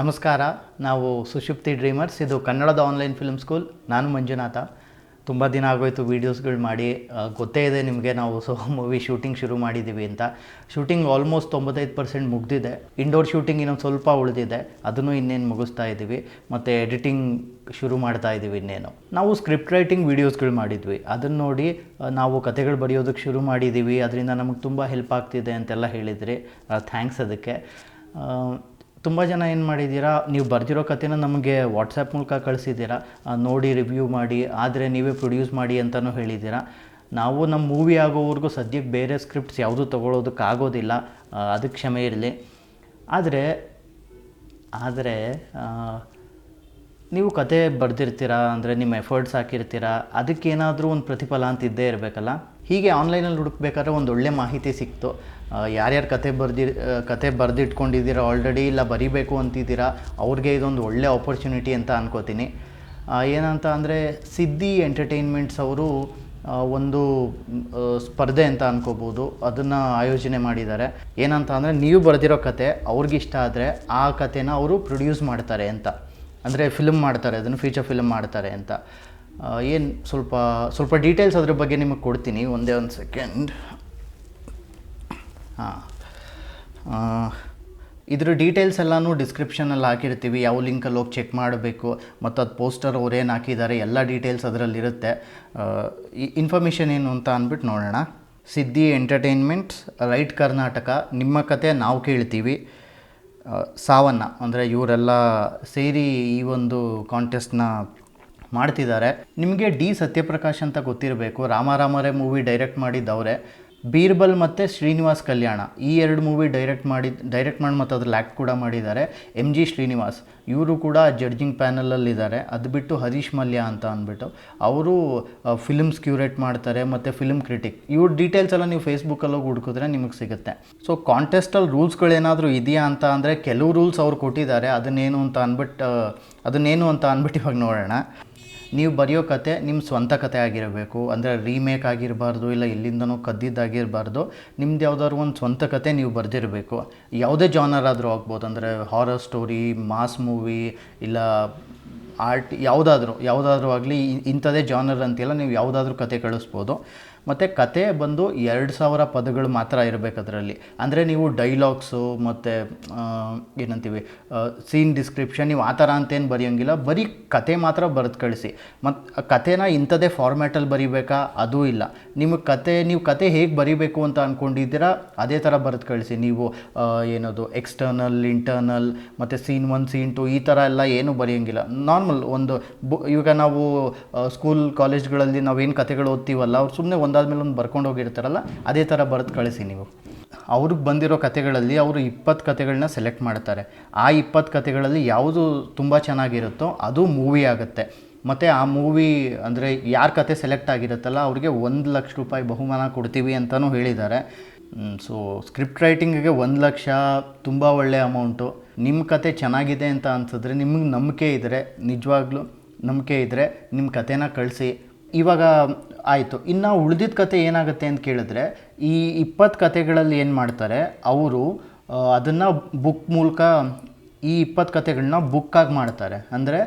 ನಮಸ್ಕಾರ, ನಾವು ಸುಷುಪ್ತಿ ಡ್ರೀಮರ್ಸ್. ಇದು ಕನ್ನಡದ ಆನ್ಲೈನ್ ಫಿಲ್ಮ್ ಸ್ಕೂಲ್. ನಾನು ಮಂಜುನಾಥ. ತುಂಬ ದಿನ ಆಗೋಯಿತು ವೀಡಿಯೋಸ್ಗಳು ಮಾಡಿ. ಗೊತ್ತೇ ಇದೆ ನಿಮಗೆ ನಾವು ಸೊ ಮೂವಿ ಶೂಟಿಂಗ್ ಶುರು ಮಾಡಿದ್ದೀವಿ ಅಂತ. ಶೂಟಿಂಗ್ ಆಲ್ಮೋಸ್ಟ್ ತೊಂಬತ್ತೈದು ಪರ್ಸೆಂಟ್ ಮುಗಿದಿದೆ. ಇಂಡೋರ್ ಶೂಟಿಂಗ್ ಇನ್ನೊಂದು ಸ್ವಲ್ಪ ಉಳಿದಿದೆ. ಅದನ್ನು ಇನ್ನೇನು ಮುಗಿಸ್ತಾ ಇದ್ದೀವಿ ಮತ್ತು ಎಡಿಟಿಂಗ್ ಶುರು ಮಾಡ್ತಾ ಇದ್ದೀವಿ ಇನ್ನೇನು. ನಾವು ಸ್ಕ್ರಿಪ್ಟ್ ರೈಟಿಂಗ್ ವೀಡಿಯೋಸ್ಗಳು ಮಾಡಿದ್ವಿ. ಅದನ್ನು ನೋಡಿ ನಾವು ಕತೆಗಳು ಬರೆಯೋದಕ್ಕೆ ಶುರು ಮಾಡಿದ್ದೀವಿ ಅದರಿಂದ ನಮಗೆ ತುಂಬ ಹೆಲ್ಪ್ ಆಗ್ತಿದೆ ಅಂತೆಲ್ಲ ಹೇಳಿದ್ರಿ. ಥ್ಯಾಂಕ್ಸ್ ಅದಕ್ಕೆ. ತುಂಬ ಜನ ಏನು ಮಾಡಿದ್ದೀರಾ ನೀವು ಬರೆದಿರೋ ಕಥೆನ ನಮಗೆ ವಾಟ್ಸಪ್ ಮೂಲಕ ಕಳಿಸಿದ್ದೀರಾ ನೋಡಿ ರಿವ್ಯೂ ಮಾಡಿ, ಆದರೆ ನೀವೇ ಪ್ರೊಡ್ಯೂಸ್ ಮಾಡಿ ಅಂತಲೂ ಹೇಳಿದ್ದೀರಾ ನಾವು ನಮ್ಮ ಮೂವಿ ಆಗೋವರೆಗೂ ಸದ್ಯಕ್ಕೆ ಬೇರೆ ಸ್ಕ್ರಿಪ್ಟ್ಸ್ ಯಾವುದು ತೊಗೊಳೋದಕ್ಕಾಗೋದಿಲ್ಲ ಆಗೋದಿಲ್ಲ. ಅದಕ್ಕೆ ಕ್ಷಮೆ ಇರಲಿ. ಆದರೆ ಆದರೆ ನೀವು ಕತೆ ಬರೆದಿರ್ತೀರಾ? ಅಂದರೆ ನಿಮ್ಮ ಎಫರ್ಟ್ಸ್ ಹಾಕಿರ್ತೀರಾ? ಅದಕ್ಕೇನಾದರೂ ಒಂದು ಪ್ರತಿಫಲ ಅಂತ ಇದ್ದೇ ಇರಬೇಕಲ್ಲ? ಹೀಗೆ ಆನ್ಲೈನಲ್ಲಿ ಹುಡುಕ್ಬೇಕಾದ್ರೆ ಒಂದು ಒಳ್ಳೆ ಮಾಹಿತಿ ಸಿಕ್ತು. ಯಾರ್ಯಾರು ಕತೆ ಬರ್ದಿ ಕತೆ ಬರೆದಿಟ್ಕೊಂಡಿದ್ದೀರಾ ಆಲ್ರೆಡಿ ಇಲ್ಲ ಬರಿಬೇಕು ಅಂತಿದ್ದೀರಾ, ಅವ್ರಿಗೆ ಇದೊಂದು ಒಳ್ಳೆ ಆಪರ್ಚುನಿಟಿ ಅಂತ ಅನ್ಕೋತೀನಿ. ಏನಂತ ಅಂದರೆ ಸಿದ್ಧಿ ಎಂಟರ್ಟೈನ್ಮೆಂಟ್ಸ್ ಅವರು ಒಂದು ಸ್ಪರ್ಧೆ ಅಂತ ಅನ್ಕೋಬೋದು. ಅದನ್ನು ಆಯೋಜನೆ ಮಾಡಿದ್ದಾರೆ. ಏನಂತ ಅಂದರೆ ನೀವು ಬರೆದಿರೋ ಕತೆ ಅವ್ರಿಗಿಷ್ಟ ಆದರೆ ಆ ಕತೆನ ಅವರು ಪ್ರೊಡ್ಯೂಸ್ ಮಾಡ್ತಾರೆ ಅಂತ. ಅಂದರೆ ಫಿಲ್ಮ್ ಮಾಡ್ತಾರೆ, ಅದನ್ನು ಫೀಚರ್ ಫಿಲ್ಮ್ ಮಾಡ್ತಾರೆ ಅಂತ. ಏನು ಸ್ವಲ್ಪ ಸ್ವಲ್ಪ ಡೀಟೇಲ್ಸ್ ಅದ್ರ ಬಗ್ಗೆ ನಿಮಗೆ ಕೊಡ್ತೀನಿ, ಒಂದೇ ಒಂದು ಸೆಕೆಂಡ್ ಹಾಂ. ಇದ್ರ ಡೀಟೇಲ್ಸ್ ಎಲ್ಲನೂ ಡಿಸ್ಕ್ರಿಪ್ಷನಲ್ಲಿ ಹಾಕಿರ್ತೀವಿ, ಯಾವ ಲಿಂಕಲ್ಲಿ ಹೋಗಿ ಚೆಕ್ ಮಾಡಬೇಕು, ಮತ್ತು ಅದು ಪೋಸ್ಟರ್ ಅವ್ರೇನು ಹಾಕಿದ್ದಾರೆ ಎಲ್ಲ ಡೀಟೇಲ್ಸ್ ಅದರಲ್ಲಿರುತ್ತೆ ಈ ಇನ್ಫಾರ್ಮೇಷನ್ ಏನು ಅಂತ ಅಂದ್ಬಿಟ್ಟು ನೋಡೋಣ. ಸಿದ್ಧಿ ಎಂಟರ್ಟೈನ್ಮೆಂಟ್ಸ್ ರೈಟ್ ಕರ್ನಾಟಕ ನಿಮ್ಮ ಕತೆ ನಾವು ಕೇಳ್ತೀವಿ. ಸಾವನ್ನ, ಅಂದರೆ ಇವರೆಲ್ಲ ಸೇರಿ ಈ ಒಂದು ಕಾಂಟೆಸ್ಟ್ನ ಮಾಡ್ತಿದ್ದಾರೆ. ನಿಮಗೆ ಡಿ ಸತ್ಯಪ್ರಕಾಶ್ ಅಂತ ಗೊತ್ತಿರಬೇಕು. ರಾಮಾರಾಮರೇ ಮೂವಿ ಡೈರೆಕ್ಟ್ ಮಾಡಿದ್ದವರೇ. ಬೀರ್ಬಲ್ ಮತ್ತು ಶ್ರೀನಿವಾಸ್ ಕಲ್ಯಾಣ ಈ ಎರಡು ಮೂವಿ ಡೈರೆಕ್ಟ್ ಮಾಡಿ ಡೈರೆಕ್ಟ್ ಮಾಡಿ ಮತ್ತು ಅದ್ರಲ್ಲಿ ಆ್ಯಕ್ಟ್ ಕೂಡ ಮಾಡಿದ್ದಾರೆ. ಎಂ ಜಿ ಶ್ರೀನಿವಾಸ್ ಇವರು ಕೂಡ ಜಡ್ಜಿಂಗ್ ಪ್ಯಾನಲಲ್ಲಿದ್ದಾರೆ ಅದು ಬಿಟ್ಟು ಹರೀಶ್ ಮಲ್ಯ ಅಂತ ಅಂದ್ಬಿಟ್ಟು ಅವರು ಫಿಲ್ಮ್ಸ್ ಕ್ಯೂರೇಟ್ ಮಾಡ್ತಾರೆ ಮತ್ತು ಫಿಲ್ಮ್ ಕ್ರಿಟಿಕ್ ಇವ್ರ ಡೀಟೇಲ್ಸ್ ಎಲ್ಲ ನೀವು ಫೇಸ್ಬುಕ್ಕಲ್ಲಿ ಹೋಗಿ ಹುಡುಕಿದ್ರೆ ನಿಮಗೆ ಸಿಗುತ್ತೆ. ಸೊ ಕಾಂಟೆಸ್ಟಲ್ಲಿ ರೂಲ್ಸ್ಗಳೇನಾದರೂ ಇದೆಯಾ ಅಂತ ಅಂದರೆ ಕೆಲವು ರೂಲ್ಸ್ ಅವ್ರು ಕೊಟ್ಟಿದ್ದಾರೆ. ಅದನ್ನೇನು ಅಂತ ಅಂದ್ಬಿಟ್ಟು ಅದನ್ನೇನು ಅಂತ ಅಂದ್ಬಿಟ್ಟು ಇವಾಗ ನೋಡೋಣ. ನೀವು ಬರೆಯೋ ಕತೆ ನಿಮ್ಮ ಸ್ವಂತ ಕತೆ ಆಗಿರಬೇಕು. ಅಂದರೆ ರೀಮೇಕ್ ಆಗಿರಬಾರ್ದು, ಇಲ್ಲ ಎಲ್ಲಿಂದನೋ ಕದ್ದಿದ್ದಾಗಿರಬಾರ್ದು ನಿಮ್ದು ಯಾವ್ದಾದ್ರು ಒಂದು ಸ್ವಂತ ಕತೆ ನೀವು ಬರೆದಿರಬೇಕು. ಯಾವುದೇ ಜಾನರ್ ಆದರೂ ಆಗ್ಬೋದು. ಅಂದರೆ ಹಾರರ್ ಸ್ಟೋರಿ ಮಾಸ್ ಮೂವಿ ಇಲ್ಲ ಆರ್ಟ್ ಯಾವುದಾದ್ರೂ ಯಾವುದಾದ್ರೂ ಆಗಲಿ ಇಂಥದೇ ಜಾನರ್ ಅಂತಿಲ್ಲ. ನೀವು ಯಾವುದಾದ್ರೂ ಕತೆ ಕಳಿಸ್ಬೋದು. ಮತ್ತು ಕತೆ ಬಂದು ಎರಡು ಸಾವಿರ ಪದಗಳು ಮಾತ್ರ ಇರಬೇಕು ಅದರಲ್ಲಿ. ಅಂದರೆ ನೀವು ಡೈಲಾಗ್ಸು ಮತ್ತು ಏನಂತೀವಿ ಸೀನ್ ಡಿಸ್ಕ್ರಿಪ್ಷನ್ ನೀವು ಆ ಥರ ಅಂತೇನು ಬರೆಯೋಂಗಿಲ್ಲ. ಬರೀ ಕತೆ ಮಾತ್ರ ಬರೆದು ಕಳಿಸಿ. ಮತ್ತು ಕತೆನ ಇಂಥದೇ ಫಾರ್ಮ್ಯಾಟಲ್ಲಿ ಬರಿಬೇಕಾ? ಅದೂ ಇಲ್ಲ. ನಿಮಗೆ ಕತೆ, ನೀವು ಕತೆ ಹೇಗೆ ಬರಿಬೇಕು ಅಂತ ಅಂದ್ಕೊಂಡಿದ್ದೀರಾ ಅದೇ ಥರ ಬರೆದು ಕಳಿಸಿ. ನೀವು ಏನದು ಎಕ್ಸ್ಟರ್ನಲ್ ಇಂಟರ್ನಲ್ ಮತ್ತು ಸೀನ್ ಒನ್ ಸೀನ್ ಟು ಈ ಥರ ಎಲ್ಲ ಏನೂ ಬರೆಯೋಂಗಿಲ್ಲ. ನಾರ್ಮಲ್ ಒಂದು ಬು, ಇವಾಗ ನಾವು ಸ್ಕೂಲ್ ಕಾಲೇಜ್ಗಳಲ್ಲಿ ನಾವೇನು ಕತೆಗಳು ಓದ್ತೀವಲ್ಲ, ಅವ್ರು ಸುಮ್ಮನೆ ಒಂದಾದ್ಮೇಲೆ ಒಂದು ಬರ್ಕೊಂಡು ಹೋಗಿರ್ತಾರಲ್ಲ, ಅದೇ ಥರ ಬರೆದು ಕಳಿಸಿ ನೀವು. ಅವ್ರಿಗೆ ಬಂದಿರೋ ಕತೆಗಳಲ್ಲಿ ಅವರು ಇಪ್ಪತ್ತು ಕತೆಗಳನ್ನ ಸೆಲೆಕ್ಟ್ ಮಾಡ್ತಾರೆ. ಆ ಇಪ್ಪತ್ತು ಕತೆಗಳಲ್ಲಿ ಯಾವುದು ತುಂಬ ಚೆನ್ನಾಗಿರುತ್ತೋ ಅದು ಮೂವಿ ಆಗುತ್ತೆ. ಮತ್ತು ಆ ಮೂವಿ ಅಂದರೆ ಯಾರ ಕತೆ ಸೆಲೆಕ್ಟ್ ಆಗಿರುತ್ತಲ್ಲ, ಅವ್ರಿಗೆ ಒಂದು ಲಕ್ಷ ರೂಪಾಯಿ ಬಹುಮಾನ ಕೊಡ್ತೀವಿ ಅಂತಲೂ ಹೇಳಿದ್ದಾರೆ. ಸೊ ಸ್ಕ್ರಿಪ್ಟ್ ರೈಟಿಂಗಿಗೆ ಒಂದು ಲಕ್ಷ ತುಂಬ ಒಳ್ಳೆಯ ಅಮೌಂಟು ನಿಮ್ಮ ಕತೆ ಚೆನ್ನಾಗಿದೆ ಅಂತ ಅನ್ಸಿದ್ರೆ ನಿಮಗೆ ನಂಬಿಕೆ ಇದ್ದರೆ ನಿಜವಾಗ್ಲೂ ನಂಬಿಕೆ ಇದ್ದರೆ ನಿಮ್ಮ ಕತೆನ ಕಳಿಸಿ. ಇವಾಗ ಆಯಿತು. ಇನ್ನು ಉಳಿದಿದ್ದ ಕತೆ ಏನಾಗುತ್ತೆ ಅಂತ ಕೇಳಿದ್ರೆ, ಈ ಇಪ್ಪತ್ತು ಕತೆಗಳಲ್ಲಿ ಏನು ಮಾಡ್ತಾರೆ, ಅವರು ಅದನ್ನು ಬುಕ್ ಮೂಲಕ, ಈ ಇಪ್ಪತ್ತು ಕತೆಗಳನ್ನ ಬುಕ್ಕಾಗಿ ಮಾಡ್ತಾರೆ. ಅಂದರೆ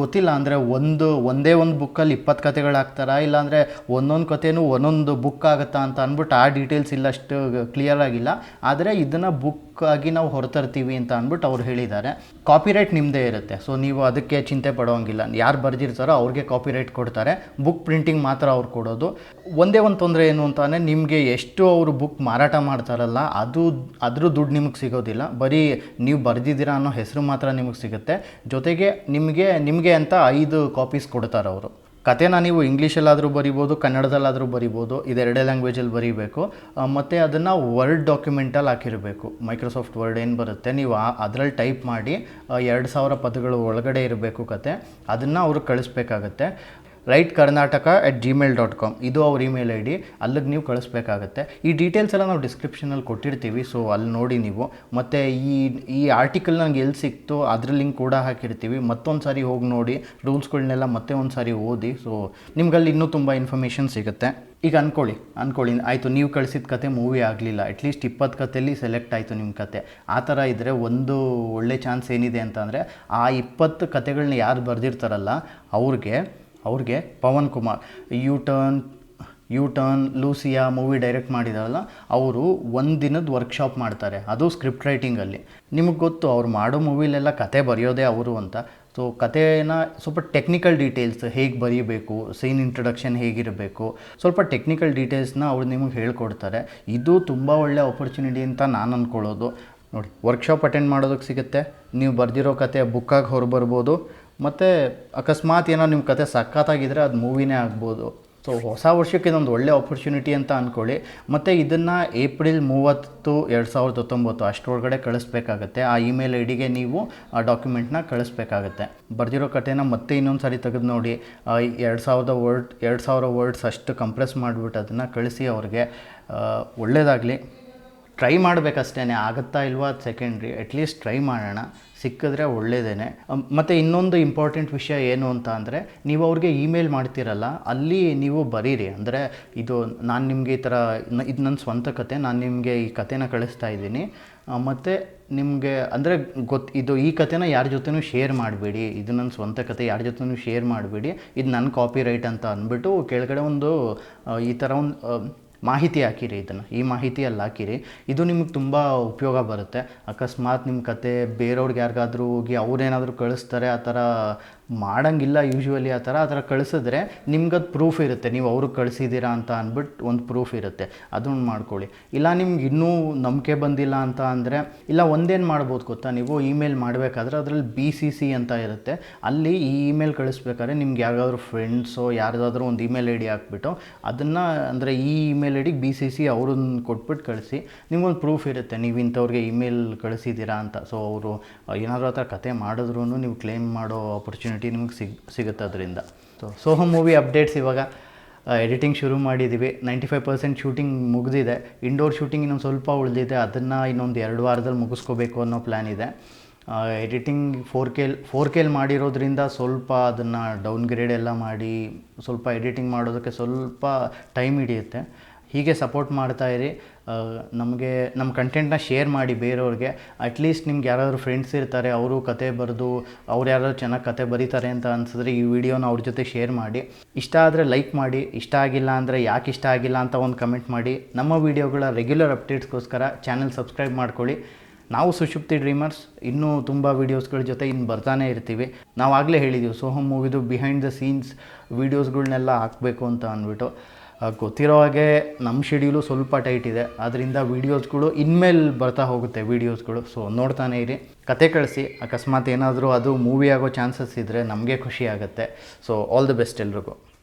ಗೊತ್ತಿಲ್ಲ, ಅಂದರೆ ಒಂದು, ಒಂದೇ ಒಂದು ಬುಕ್ಕಲ್ಲಿ ಇಪ್ಪತ್ತು ಕತೆಗಳು ಹಾಕ್ತಾರಾ ಇಲ್ಲಾಂದರೆ ಒಂದೊಂದು ಕತೆನೂ ಒಂದೊಂದು ಬುಕ್ ಆಗುತ್ತಾ ಅಂತ ಅಂದ್ಬಿಟ್ಟು ಆ ಡೀಟೇಲ್ಸ್ ಇಲ್ಲಷ್ಟು ಕ್ಲಿಯರ್ ಆಗಿಲ್ಲ. ಆದರೆ ಇದನ್ನು ಬುಕ್ ಆಗಿ ನಾವು ಹೊರತರ್ತೀವಿ ಅಂತ ಅಂದ್ಬಿಟ್ಟು ಅವ್ರು ಹೇಳಿದ್ದಾರೆ. ಕಾಪಿರೈಟ್ ನಿಮ್ಮದೇ ಇರುತ್ತೆ. ಸೊ ನೀವು ಅದಕ್ಕೆ ಚಿಂತೆ ಪಡೋಂಗಿಲ್ಲ. ಯಾರು ಬರೆದಿರ್ತಾರೋ ಅವ್ರಿಗೆ ಕಾಪಿರೈಟ್ ಕೊಡ್ತಾರೆ. ಬುಕ್ ಪ್ರಿಂಟಿಂಗ್ ಮಾತ್ರ ಅವ್ರು ಕೊಡೋದು. ಒಂದೇ ಒಂದು ತೊಂದರೆ ಏನು ಅಂತಾನೆ ನಿಮಗೆ ಎಷ್ಟು ಅವರು ಬುಕ್ ಮಾರಾಟ ಮಾಡ್ತಾರಲ್ಲ, ಅದು, ಅದ್ರ ದುಡ್ಡು ನಿಮಗೆ ಸಿಗೋದಿಲ್ಲ. ಬರೀ ನೀವು ಬರೆದಿದ್ದೀರಾ ಅನ್ನೋ ಹೆಸರು ಮಾತ್ರ ನಿಮಗೆ ಸಿಗುತ್ತೆ. ಜೊತೆಗೆ ನಿಮಗೆ ನಿಮಗೆ ಅಂತ ಐದು ಕಾಪೀಸ್ ಕೊಡ್ತಾರೆ ಅವರು. ಕತೆನ ನೀವು ಇಂಗ್ಲೀಷಲ್ಲಾದರೂ ಬರಿಬೋದು, ಕನ್ನಡದಲ್ಲಾದರೂ ಬರಿಬೋದು, ಇದೆರಡೇ ಲ್ಯಾಂಗ್ವೇಜಲ್ಲಿ ಬರೀಬೇಕು ಮತ್ತು ಅದನ್ನು ವರ್ಡ್ ಡಾಕ್ಯುಮೆಂಟಲ್ಲಿ ಹಾಕಿರಬೇಕು. ಮೈಕ್ರೋಸಾಫ್ಟ್ ವರ್ಡ್ ಏನು ಬರುತ್ತೆ, ನೀವು ಅದರಲ್ಲಿ ಟೈಪ್ ಮಾಡಿ ಎರಡು ಸಾವಿರ ಪದಗಳು ಒಳಗಡೆ ಇರಬೇಕು ಕತೆ, ಅದನ್ನು ಅವ್ರಿಗೆ ಕಳಿಸ್ಬೇಕಾಗತ್ತೆ. Write Karnataka at Gmail dot com ಇದು ಅವ್ರ ಇಮೇಲ್ ಐ ಡಿ ಅಲ್ಲಿಗೆ ನೀವು ಕಳಿಸ್ಬೇಕಾಗತ್ತೆ. ಈ ಡೀಟೇಲ್ಸ್ ಎಲ್ಲ ನಾವು ಡಿಸ್ಕ್ರಿಪ್ಷನಲ್ಲಿ ಕೊಟ್ಟಿರ್ತೀವಿ ಸೊ ಅಲ್ಲಿ ನೋಡಿ ನೀವು. ಮತ್ತು ಈ ಈ ಆರ್ಟಿಕಲ್ ನನಗೆ ಎಲ್ಲಿ ಸಿಕ್ತು ಅದ್ರ ಲಿಂಕ್ ಕೂಡ ಹಾಕಿರ್ತೀವಿ. ಮತ್ತೊಂದು ಸಾರಿ ಹೋಗಿ ನೋಡಿ ರೂಲ್ಸ್ಗಳನ್ನೆಲ್ಲ ಮತ್ತೆ ಒಂದು ಸಾರಿ ಓದಿ ಸೊ ನಿಮ್ಗಲ್ಲಿ ಇನ್ನೂ ತುಂಬ ಇನ್ಫಾರ್ಮೇಷನ್ ಸಿಗುತ್ತೆ. ಈಗ ಅಂದ್ಕೊಳ್ಳಿ ಅಂದ್ಕೊಳ್ಳಿ ಆಯಿತು, ನೀವು ಕಳಿಸಿದ ಕತೆ ಮೂವಿ ಆಗಲಿಲ್ಲ. ಅಟ್ಲೀಸ್ಟ್ ಇಪ್ಪತ್ತು ಕತೆಯಲ್ಲಿ ಸೆಲೆಕ್ಟ್ ಆಯಿತು ನಿಮ್ಮ ಕತೆ. ಆ ಥರ ಇದ್ದರೆ ಒಂದು ಒಳ್ಳೆ ಚಾನ್ಸ್ ಏನಿದೆ ಅಂತಂದರೆ, ಆ ಇಪ್ಪತ್ತು ಕತೆಗಳನ್ನ ಯಾರು ಬರೆದಿರ್ತಾರಲ್ಲ, ಅವ್ರಿಗೆ ಅವ್ರಿಗೆ Pavan Kumar. U turn U turn Lucia movie direct ಮಾಡಿದಾರಲ್ಲ, ಅವರು ಒಂದು ದಿನದ ವರ್ಕ್ಶಾಪ್ ಮಾಡ್ತಾರೆ. ಅದು ಸ್ಕ್ರಿಪ್ಟ್ ರೈಟಿಂಗಲ್ಲಿ ನಿಮಗೆ ಗೊತ್ತು, ಅವ್ರು ಮಾಡೋ ಮೂವಿಲೆಲ್ಲ ಕತೆ ಬರೆಯೋದೇ ಅವರು ಅಂತ. ಸೊ ಕಥೆನ ಸ್ವಲ್ಪ ಟೆಕ್ನಿಕಲ್ ಡೀಟೇಲ್ಸ್ ಹೇಗೆ ಬರೀಬೇಕು ಸೀನ್ ಇಂಟ್ರಡಕ್ಷನ್ ಹೇಗಿರಬೇಕು, ಸ್ವಲ್ಪ ಟೆಕ್ನಿಕಲ್ ಡೀಟೇಲ್ಸ್ನ ಅವ್ರು ನಿಮಗೆ ಹೇಳ್ಕೊಡ್ತಾರೆ. ಇದು ತುಂಬ ಒಳ್ಳೆ ಆಪರ್ಚುನಿಟಿ ಅಂತ ನಾನು ಅಂದ್ಕೊಳ್ಳೋದು ನೋಡಿ ವರ್ಕ್ಶಾಪ್ ಅಟೆಂಡ್ ಮಾಡೋದಕ್ಕೆ ಸಿಗುತ್ತೆ. ನೀವು ಬರೆದಿರೋ ಕತೆ ಬುಕ್ಕಾಗಿ ಹೊರಬರ್ಬೋದು. ಮತ್ತು ಅಕಸ್ಮಾತ್ ಏನೋ ನಿಮ್ಮ ಕತೆ ಸಖತ್ತಾಗಿದ್ದರೆ ಅದು ಮೂವಿನೇ ಆಗ್ಬೋದು. ಸೊ ಹೊಸ ವರ್ಷಕ್ಕೆ ಇದೊಂದು ಒಳ್ಳೆ ಆಪರ್ಚುನಿಟಿ ಅಂತ ಅಂದ್ಕೊಳ್ಳಿ ಮತ್ತು ಇದನ್ನು ಏಪ್ರಿಲ್ ಮೂವತ್ತು, ಎರಡು ಸಾವಿರದ ಹತ್ತೊಂಬತ್ತು ಅಷ್ಟರೊಳಗಡೆ ಕಳಿಸ್ಬೇಕಾಗತ್ತೆ. ಆ ಇಮೇಲ್ ಐ ಡಿಗೆ ನೀವು ಆ ಡಾಕ್ಯುಮೆಂಟ್ನ ಕಳಿಸ್ಬೇಕಾಗತ್ತೆ. ಬರೆದಿರೋ ಕಥೆನ ಮತ್ತೆ ಇನ್ನೊಂದು ಸಾರಿ ತೆಗೆದು ನೋಡಿ. ಎರಡು ಸಾವಿರದ ವರ್ಡ್, ಎರಡು ಸಾವಿರ ವರ್ಡ್ಸ್ ಅಷ್ಟು ಕಂಪ್ರೆಸ್ ಮಾಡಿಬಿಟ್ಟು ಅದನ್ನು ಕಳಿಸಿ ಅವ್ರಿಗೆ. ಒಳ್ಳೆಯದಾಗಲಿ ಟ್ರೈ ಮಾಡಬೇಕಷ್ಟೇ ಆಗುತ್ತಾ ಇಲ್ವಾ? ಸೆಕೆಂಡ್ರಿ ಅಟ್ಲೀಸ್ಟ್ ಟ್ರೈ ಮಾಡೋಣ. ಸಿಕ್ಕಿದ್ರೆ ಒಳ್ಳೆಯದೇ ಮತ್ತು ಇನ್ನೊಂದು ಇಂಪಾರ್ಟೆಂಟ್ ವಿಷಯ ಏನು ಅಂತ ಅಂದರೆ, ನೀವು ಅವ್ರಿಗೆ ಇಮೇಲ್ ಮಾಡ್ತೀರಲ್ಲ, ಅಲ್ಲಿ ನೀವು ಬರೀರಿ. ಅಂದರೆ, ಇದು ನಾನು ನಿಮಗೆ ಈ ಥರ ಇದು ನನ್ನ ಸ್ವಂತ ಕತೆ, ನಾನು ನಿಮಗೆ ಈ ಕತೆನ ಕಳಿಸ್ತಾ ಇದ್ದೀನಿ. ಮತ್ತು ನಿಮಗೆ, ಅಂದರೆ ಗೊತ್ತು ಇದು ಈ ಕತೆನ ಯಾರ ಜೊತೆನೂ ಶೇರ್ ಮಾಡಬೇಡಿ. ಇದು ನನ್ನ ಸ್ವಂತ ಕತೆ, ಯಾರ ಜೊತೆನೂ ಶೇರ್ ಮಾಡಬೇಡಿ. ಇದು ನನ್ನ ಕಾಪಿ ರೈಟ್ ಅಂತ ಅಂದ್ಬಿಟ್ಟು ಕೆಳಗಡೆ ಒಂದು ಈ ಥರ ಒಂದು ಮಾಹಿತಿ ಹಾಕಿರಿ ಇದನ್ನು. ಈ ಮಾಹಿತಿ ಅಲ್ಲಿ ಹಾಕಿರಿ. ಇದು ನಿಮಗೆ ತುಂಬ ಉಪಯೋಗ ಬರುತ್ತೆ. ಅಕಸ್ಮಾತ್ ನಿಮ್ಮ ಕತೆ ಬೇರೆಯವ್ರಿಗೆ ಯಾರಿಗಾದ್ರೂ ಹೋಗಿ ಅವ್ರೇನಾದರೂ ಕಳಿಸ್ತಾರೆ, ಆ ಥರ ಮಾಡಂಗಿಲ್ಲ ಯೂಶ್ವಲಿ ಆ ಥರ ಆ ಥರ ಕಳಿಸಿದ್ರೆ ನಿಮ್ಗದು ಪ್ರೂಫ್ ಇರುತ್ತೆ. ನೀವು ಅವ್ರಿಗೆ ಕಳಿಸಿದ್ದೀರಾ ಅಂತ ಅಂದ್ಬಿಟ್ಟು ಒಂದು ಪ್ರೂಫ್ ಇರುತ್ತೆ. ಅದನ್ನು ಮಾಡ್ಕೊಳ್ಳಿ. ಇಲ್ಲ ನಿಮ್ಗೆ ಇನ್ನೂ ನಂಬಿಕೆ ಬಂದಿಲ್ಲ ಅಂತ ಅಂದರೆ, ಇಲ್ಲ ಒಂದೇನು ಮಾಡ್ಬೋದು ಗೊತ್ತಾ? ನೀವು ಇಮೇಲ್ ಮಾಡಬೇಕಾದ್ರೆ ಅದರಲ್ಲಿ ಬಿ ಸಿ ಸಿ ಅಂತ ಇರುತ್ತೆ. ಅಲ್ಲಿ ಈ ಇಮೇಲ್ ಕಳಿಸ್ಬೇಕಾದ್ರೆ ನಿಮ್ಗೆ ಯಾರಾದರೂ ಫ್ರೆಂಡ್ಸೋ ಯಾರ್ದಾದ್ರೂ ಒಂದು ಇಮೇಲ್ ಐ ಡಿ ಹಾಕ್ಬಿಟ್ಟು ಅದನ್ನು ಅಂದರೆ ಈ ಇಮೇಲ್ ಐ ಡಿಗೆ ಬಿ ಸಿ ಸಿ ಅವ್ರನ್ನ ಕೊಟ್ಬಿಟ್ಟು ಕಳಿಸಿ, ನಿಮ್ಗೊಂದು ಪ್ರೂಫ್ ಇರುತ್ತೆ. ನೀವು ಇಂಥವ್ರಿಗೆ ಇಮೇಲ್ ಕಳಿಸಿದ್ದೀರಾ ಅಂತ. ಸೊ ಅವರು ಏನಾದರೂ ಆ ಥರ ಕತೆ ಮಾಡಿದ್ರೂ ನೀವು ಕ್ಲೇಮ್ ಮಾಡೋ ಆಪರ್ಚುನಿಟಿ ನಿಮಗೆ ಸಿಗ್ ಸಿಗುತ್ತೆ ಅದರಿಂದ. ಸೊ ಸೋಹಮ್ ಮೂವಿ ಅಪ್ಡೇಟ್ಸ್ ಇವಾಗ ಎಡಿಟಿಂಗ್ ಶುರು ಮಾಡಿದ್ದೀವಿ ನೈಂಟಿ ಫೈವ್ ಪರ್ಸೆಂಟ್ ಶೂಟಿಂಗ್ ಮುಗಿದಿದೆ. ಇಂಡೋರ್ ಶೂಟಿಂಗ್ ಇನ್ನೊಂದು ಸ್ವಲ್ಪ ಉಳಿದಿದೆ. ಅದನ್ನು ಇನ್ನೊಂದು ಎರಡು ವಾರದಲ್ಲಿ ಮುಗಿಸ್ಕೋಬೇಕು ಅನ್ನೋ ಪ್ಲ್ಯಾನ್ ಇದೆ. ಎಡಿಟಿಂಗ್ ಫೋರ್ ಕೆಲ್ ಫೋರ್ ಕೆಲ್ ಮಾಡಿರೋದ್ರಿಂದ ಸ್ವಲ್ಪ ಅದನ್ನು ಡೌನ್ ಗ್ರೇಡ್ ಎಲ್ಲ ಮಾಡಿ ಸ್ವಲ್ಪ ಎಡಿಟಿಂಗ್ ಮಾಡೋದಕ್ಕೆ ಸ್ವಲ್ಪ ಟೈಮ್ ಹಿಡಿಯುತ್ತೆ. ಹೀಗೆ ಸಪೋರ್ಟ್ ಮಾಡ್ತಾ ಇರಿ. ಆ, ನಮಗೆ ನಮ್ಮ ಕಂಟೆಂಟ್ನ ಶೇರ್ ಮಾಡಿ ಬೇರೆಯವ್ರಿಗೆ. ಅಟ್ಲೀಸ್ಟ್ ನಿಮ್ಗೆ ಯಾರಾದರೂ ಫ್ರೆಂಡ್ಸ್ ಇರ್ತಾರೆ, ಅವರು ಕತೆ ಬರೆದು, ಅವ್ರು ಯಾರಾದ್ರು ಚೆನ್ನಾಗಿ ಕತೆ ಬರೀತಾರೆ ಅಂತ ಅನ್ಸಿದ್ರೆ ಈ ವಿಡಿಯೋನ ಅವ್ರ ಜೊತೆ ಶೇರ್ ಮಾಡಿ. ಇಷ್ಟ ಆದರೆ ಲೈಕ್ ಮಾಡಿ, ಇಷ್ಟ ಆಗಿಲ್ಲ ಅಂದರೆ ಯಾಕೆ ಇಷ್ಟ ಆಗಿಲ್ಲ ಅಂತ ಒಂದು ಕಮೆಂಟ್ ಮಾಡಿ. ನಮ್ಮ ವಿಡಿಯೋಗಳ ರೆಗ್ಯುಲರ್ ಅಪ್ಡೇಟ್ಸ್ಗೋಸ್ಕರ ಚಾನಲ್ ಸಬ್ಸ್ಕ್ರೈಬ್ ಮಾಡ್ಕೊಳ್ಳಿ. ನಾವು ಸುಷುಪ್ತಿ ಡ್ರೀಮರ್ಸ್ ಇನ್ನೂ ತುಂಬ ವೀಡಿಯೋಸ್ಗಳ ಜೊತೆ ಇನ್ನು ಬರ್ತಾನೆ ಇರ್ತೀವಿ. ನಾವು ಆಗಲೇ ಹೇಳಿದ್ದೀವಿ ಸೋಹಮ್ ಮೂವಿದು ಬಿಹೈಂಡ್ ದ ಸೀನ್ಸ್ ವೀಡಿಯೋಸ್ಗಳನ್ನೆಲ್ಲ ಹಾಕಬೇಕು ಅಂತ ಅಂದ್ಬಿಟ್ಟು. ಗೊತ್ತಿರೋ ಹಾಗೆ ನಮ್ಮ ಶೆಡ್ಯೂಲು ಸ್ವಲ್ಪ ಟೈಟ್ ಇದೆ. ಅದರಿಂದ ವೀಡಿಯೋಸ್ಗಳು ಇನ್ಮೇಲೆ ಬರ್ತಾ ಹೋಗುತ್ತೆ ವೀಡಿಯೋಸ್ಗಳು ಸೊ ನೋಡ್ತಾನೆ ಇರಿ. ಕತೆ ಕಳಿಸಿ. ಅಕಸ್ಮಾತ್ ಏನಾದರೂ ಅದು ಮೂವಿ ಆಗೋ ಚಾನ್ಸಸ್ ಇದ್ದರೆ ನಮಗೆ ಖುಷಿ ಆಗುತ್ತೆ. ಸೊ ಆಲ್ ದಿ ಬೆಸ್ಟ್ ಎಲ್ರಿಗೂ.